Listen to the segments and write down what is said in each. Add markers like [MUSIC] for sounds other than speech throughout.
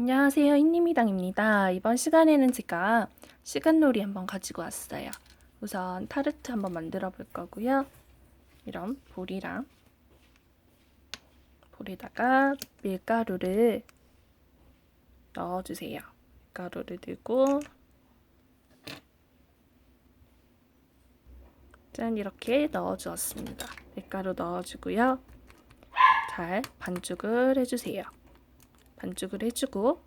안녕하세요. 흰님이당입니다. 이번 시간에는 제가 시간놀이 한번 가지고 왔어요. 우선 타르트 한번 만들어 볼 거고요. 이런 볼이랑 볼에다가 밀가루를 넣어주세요. 밀가루를 넣고 짠 이렇게 넣어주었습니다. 밀가루 넣어주고요. 잘 반죽을 해주세요. 반죽을 해주고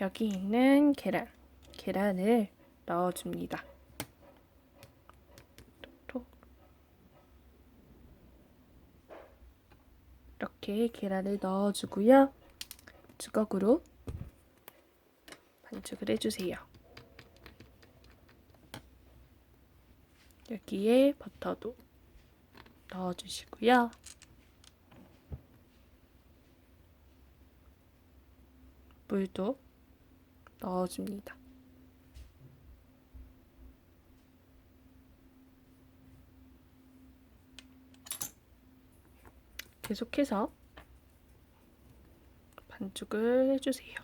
여기 있는 계란, 계란을 넣어줍니다. 이렇게 계란을 넣어주고요. 주걱으로 반죽을 해주세요. 여기에 버터도 넣어주시고요. 물도 넣어줍니다. 계속해서 반죽을 해주세요.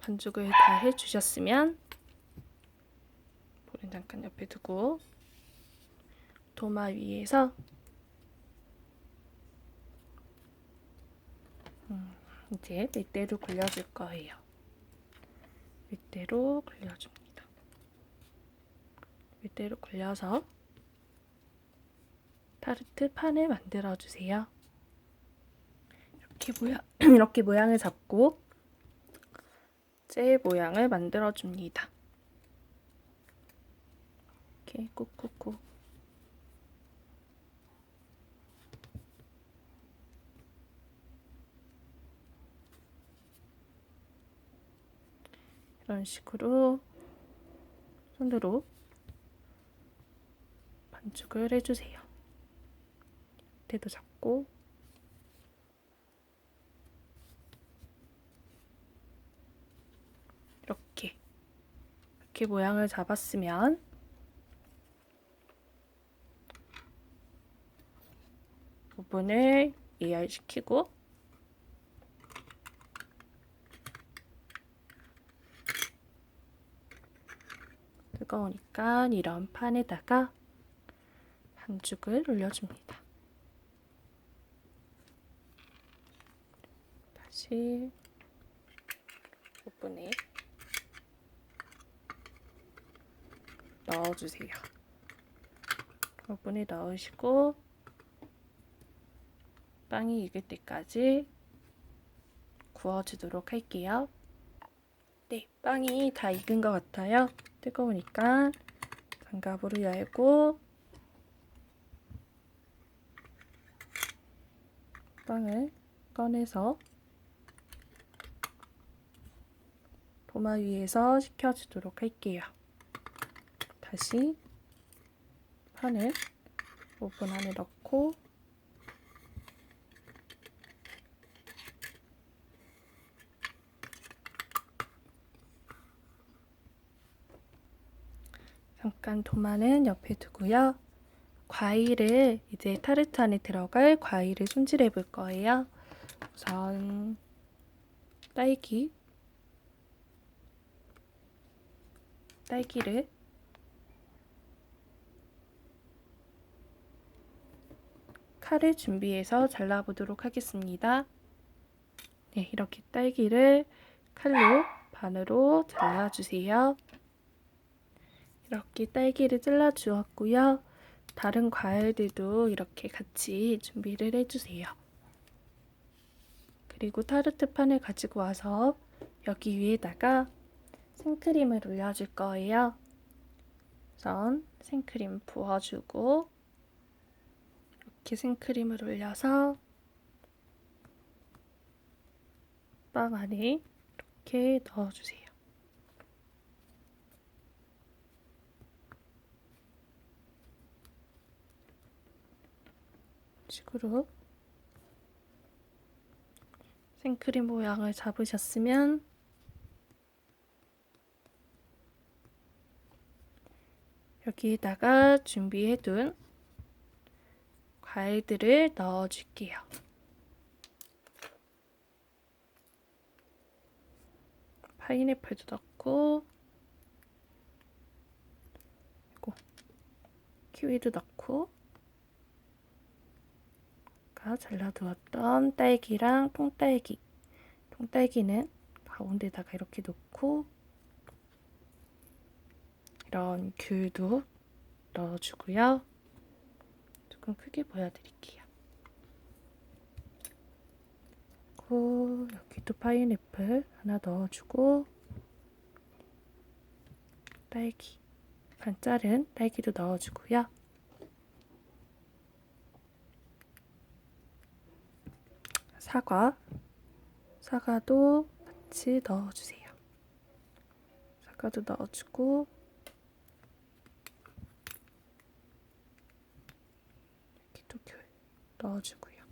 반죽을 다 해주셨으면 볼은 잠깐 옆에 두고 도마 위에서 이제 밑대로 굴려줄 거예요. 밑대로 굴려줍니다. 밑대로 굴려서 타르트 판을 만들어 주세요. 이렇게 모양 [CLEARS THROAT] 이렇게 모양을 잡고 제 모양을 만들어 줍니다. 이렇게 꾹꾹꾹 이런 식으로 손으로 반죽을 해주세요. 밑에도 잡고 이렇게 이렇게 모양을 잡았으면 부분을 이열시키고 뜨거우니까 이런 판에다가 반죽을 올려줍니다. 다시 오븐에 넣어주세요. 오븐에 넣으시고 빵이 익을 때까지 구워주도록 할게요. 네, 빵이 다 익은 것 같아요. 뜨거우니까 장갑으로 열고 빵을 꺼내서 도마 위에서 식혀주도록 할게요. 다시 판을 오븐 안에 넣고 잠깐 도마는 옆에 두고요. 과일을 이제 타르트 안에 들어갈 과일을 손질해 볼 거예요. 우선 딸기 딸기를 칼을 준비해서 잘라보도록 하겠습니다. 네, 이렇게 딸기를 칼로 반으로 잘라주세요. 이렇게 딸기를 잘라 주었고요. 다른 과일들도 이렇게 같이 준비를 해주세요. 그리고 타르트 판을 가지고 와서 여기 위에다가 생크림을 올려줄 거예요. 우선 생크림 부어주고 이렇게 생크림을 올려서 빵 안에 이렇게 넣어주세요. 식으로 생크림 모양을 잡으셨으면 여기에다가 준비해둔 과일들을 넣어줄게요. 파인애플도 넣고, 키위도 넣고, 잘라두었던 딸기랑 통딸기. 통딸기는 가운데다가 이렇게 놓고, 이런 귤도 넣어주고요. 조금 크게 보여드릴게요. 그리고 여기도 파인애플 하나 넣어주고 딸기 반 자른 딸기도 넣어주고요. 사과 사과도 같이 넣어주세요. 사과도 넣어주고 여기도 귤 넣어주고요.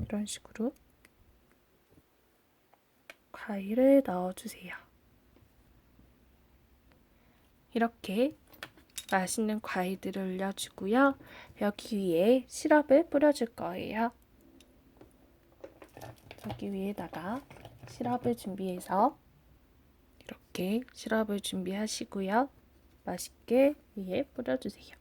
이런 식으로 과일을 넣어주세요. 이렇게 맛있는 과일들을 올려주고요. 여기 위에 시럽을 뿌려줄 거예요. 여기 위에다가 시럽을 준비해서 이렇게 시럽을 준비하시고요. 맛있게 위에 뿌려주세요.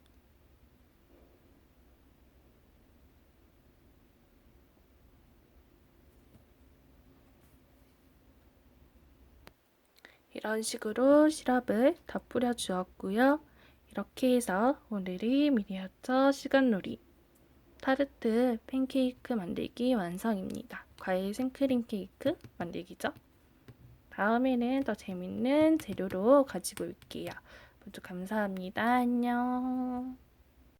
이런 식으로 시럽을 다 뿌려 주었고요. 이렇게 해서 오늘의 미니어처 시간놀이 타르트 팬케이크 만들기 완성입니다. 과일 생크림 케이크 만들기죠. 다음에는 더 재밌는 재료로 가지고 올게요. 모두 감사합니다. 안녕.